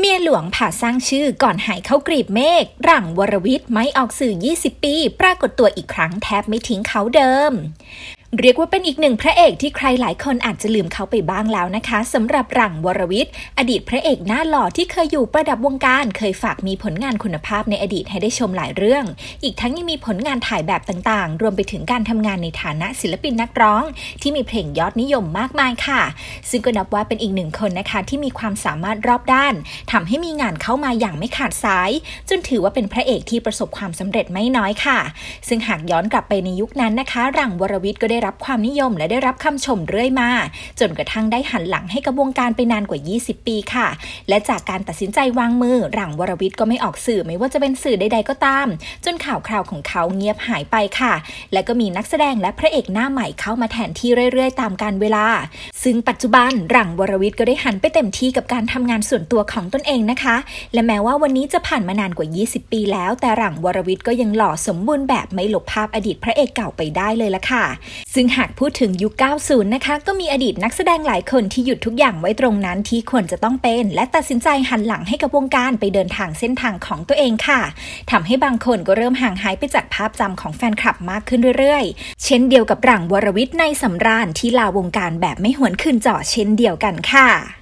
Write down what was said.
เมียหลวงผ่าสร้างชื่อก่อนหายเข้ากรีบเมฆหลังวรวิทย์ไม่ออกสื่อ 20 ปี ปรากฏตัวอีกครั้งแทบไม่ทิ้งเขาเดิม เรียกว่าเป็นอีกหนึ่งพระเอกที่ใครหลายคนอาจจะลืมเขาไปบ้างแล้วนะคะสำหรับหลังวรวิทย์ อดีตพระเอกหน้าหล่อที่เคยอยู่ประดับวงการ เคยฝากมีผลงานคุณภาพในอดีตให้ได้ชมหลายเรื่อง อีกทั้งยังมีผลงานถ่ายแบบต่างๆ รวมไปถึงการทำงานในฐานะศิลปินนักร้อง ที่มีเพลงยอดนิยมมากมายค่ะ ซึ่งก็นับว่าเป็นอีกหนึ่งคนนะคะที่มีความสามารถรอบด้านทำให้มีงานเข้ามาอย่างไม่ขาดสาย จนถือว่าเป็นพระเอกที่ประสบความสำเร็จไม่น้อยค่ะ ซึ่งหากย้อนกลับไปในยุคนั้นนะคะหลังวรวิทย์ก็ได้ได้รับความนิยมและได้รับคำชมเรื่อยมา จนกระทั่งได้หันหลังให้กับวงการไปนานกว่า 20 ปีค่ะ และจากการตัดสินใจวางมือหลังวรวิทย์ก็ไม่ออกสื่อไม่ว่าจะเป็นสื่อใดๆก็ตาม จนข่าวคราวของเขาเงียบหายไปค่ะ และก็มีนักแสดงและพระเอกหน้าใหม่เข้ามาแทนที่เรื่อยๆ ตามกาลเวลา ซึ่งปัจจุบันหลังวรวิทย์ก็ได้หันไปเต็มที่กับการทำงานส่วนตัวของตนเองนะคะ และแม้ว่าวันนี้จะผ่านมานานกว่า 20 ปีแล้ว แต่หลังวรวิทย์ก็ยังหล่อสมบูรณ์แบบไม่หลบภาพอดีตพระเอกเก่าไปได้เลยละค่ะ ซึ่งหากพูดถึงยุค 90 นะคะ ก็มีอดีตนักแสดงหลายคนที่หยุดทุกอย่างไว้ตรงนั้นที่ควรจะต้องเป็น และตัดสินใจหันหลังให้กับวงการไปเดินทางเส้นทางของตัวเองค่ะทำให้บางคนก็เริ่มห่างหายไปจากภาพจำของแฟนคลับมากขึ้นเรื่อยๆ เช่นเดียวกับหลังวรวิทย์ในสำราญที่ลาวงการแบบไม่หวนคืนเจาะเช่นเดียวกันค่ะ